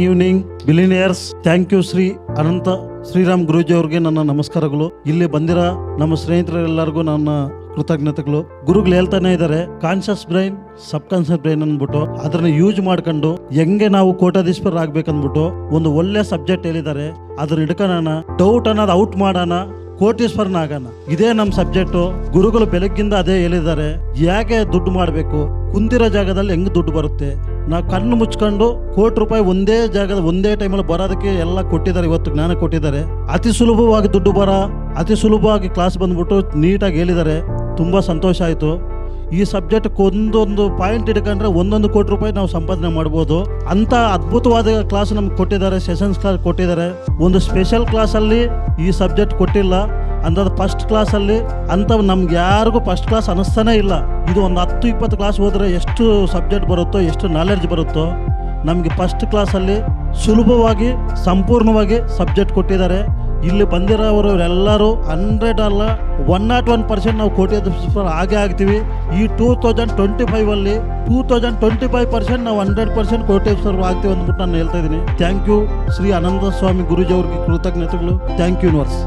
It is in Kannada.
Evening billionaires thank you Shri Anantha Sriram Guruji ಅವ್ರಿಗೆ ನನ್ನ ನಮಸ್ಕಾರಗಳು. ಇಲ್ಲಿ ಬಂದಿರೋ ನಮ್ಮ ಸ್ನೇಹಿತರೆಲ್ಲರಿಗೂ ನನ್ನ ಕೃತಜ್ಞತೆಗಳು. ಗುರುಗಳು ಹೇಳ್ತಾನೆ ಇದ್ದಾರೆ conscious brain subconscious brain ಅಂದ್ಬಿಟ್ಟು. ಅದನ್ನ ಯೂಸ್ ಮಾಡ್ಕೊಂಡು, ಹೆಂಗೆ ನಾವು ಕೋಟಾಧೀಶ್ವರ ಆಗ್ಬೇಕಂದ್ಬಿಟ್ಟು ಒಂದು ಒಳ್ಳೆ ಸಬ್ಜೆಕ್ಟ್ ಹೇಳಿದ್ದಾರೆ. ಅದನ್ನ ಹಿಡ್ಕೊಳ್ಳೋಣ ಡೌಟ್ ಅನ್ನೋದು ಔಟ್ ಮಾಡೋಣ ಕೋಟೀಶ್ವರನಾಗೋಣ ಇದೇ ನಮ್ಮ ಸಬ್ಜೆಕ್ಟು ಗುರುಗಳು ಬೆಳಗ್ಗಿಂದ ಅದೇ ಹೇಳಿದ್ದಾರೆ, ಯಾಕೆ ದುಡ್ಡು ಮಾಡಬೇಕು? ಕುಂದಿರೋ ಜಾಗದಲ್ಲಿ ಹೆಂಗ್ ದುಡ್ಡು ಬರುತ್ತೆ? ನಾವು ಕಣ್ಣು ಮುಚ್ಕೊಂಡು ಕೋಟಿ ರೂಪಾಯಿ ಒಂದೇ ಜಾಗದ ಒಂದೇ ಟೈಮಲ್ಲಿ ಬರೋದಕ್ಕೆ ಎಲ್ಲ ಕೊಟ್ಟಿದ್ದಾರೆ ಇವತ್ತು ಜ್ಞಾನ ಕೊಟ್ಟಿದ್ದಾರೆ. ಅತಿ ಸುಲಭವಾಗಿ ದುಡ್ಡು ಬರ, ಅತಿ ಸುಲಭವಾಗಿ ಕ್ಲಾಸ್ ಬಂದ್ಬಿಟ್ಟು ನೀಟಾಗಿ ಹೇಳಿದ್ದಾರೆ. ತುಂಬ ಸಂತೋಷ ಆಯಿತು. ಈ ಸಬ್ಜೆಕ್ಟ್ ಒಂದೊಂದು ಪಾಯಿಂಟ್ ಇಟ್ಕೊಂಡ್ರೆ ಒಂದೊಂದು ಕೋಟಿ ರೂಪಾಯಿ ನಾವು ಸಂಪಾದನೆ ಮಾಡ್ಬೋದು. ಅಂತ ಅದ್ಭುತವಾದ ಕ್ಲಾಸ್ ನಮ್ಗೆ ಕೊಟ್ಟಿದ್ದಾರೆ ಸೆಷನ್ಸ್ ಕ್ಲಾಸ್ ಕೊಟ್ಟಿದ್ದಾರೆ. ಒಂದು ಸ್ಪೆಷಲ್ ಕ್ಲಾಸಲ್ಲಿ ಈ ಸಬ್ಜೆಕ್ಟ್ ಕೊಟ್ಟಿಲ್ಲ. ಅಂದ್ರೆ ಫಸ್ಟ್ ಕ್ಲಾಸಲ್ಲಿ ಅಂತ ನಮ್ಗೆ ಯಾರಿಗೂ ಫಸ್ಟ್ ಕ್ಲಾಸ್ ಅನಿಸ್ತಾನೇ ಇಲ್ಲ. ಇದು ಒಂದು ಹತ್ತು, ಇಪ್ಪತ್ತು ಕ್ಲಾಸ್ ಹೋದರೆ ಎಷ್ಟು ಸಬ್ಜೆಕ್ಟ್ ಬರುತ್ತೋ, ಎಷ್ಟು ನಾಲೆಡ್ಜ್ ಬರುತ್ತೋ, ನಮಗೆ ಫಸ್ಟ್ ಕ್ಲಾಸಲ್ಲಿ ಸುಲಭವಾಗಿ, ಸಂಪೂರ್ಣವಾಗಿ ಸಬ್ಜೆಕ್ಟ್ ಕೊಟ್ಟಿದ್ದಾರೆ. ಇಲ್ಲಿ ಬಂದಿರೋರು ಎಲ್ಲರೂ ಹಂಡ್ರೆಡ್ ಅಲ್ಲ ಒನ್ ನಾಟ್ ಒನ್ ಪರ್ಸೆಂಟ್ ನಾವು ಕೋಟಿ ಹಾಗೆ ಆಗ್ತೀವಿ. ಈ two thousand twenty ಫೈವಲ್ಲಿ two thousand twenty five percent ನಾವು ಹಂಡ್ರೆಡ್ ಪರ್ಸೆಂಟ್ ಕೋಟೇಶ್ವರ ಆಗ್ತೀವಿ ಅಂದ್ಬಿಟ್ಟು ನಾನು ಹೇಳ್ತಾ ಇದ್ದೀನಿ. ಥ್ಯಾಂಕ್ ಯು ಶ್ರೀ ಅನಂತ ಸ್ವಾಮಿ ಗುರುಜಿ ಅವ್ರಿಗೆ ಕೃತಜ್ಞತೆಗಳು. Thank you universe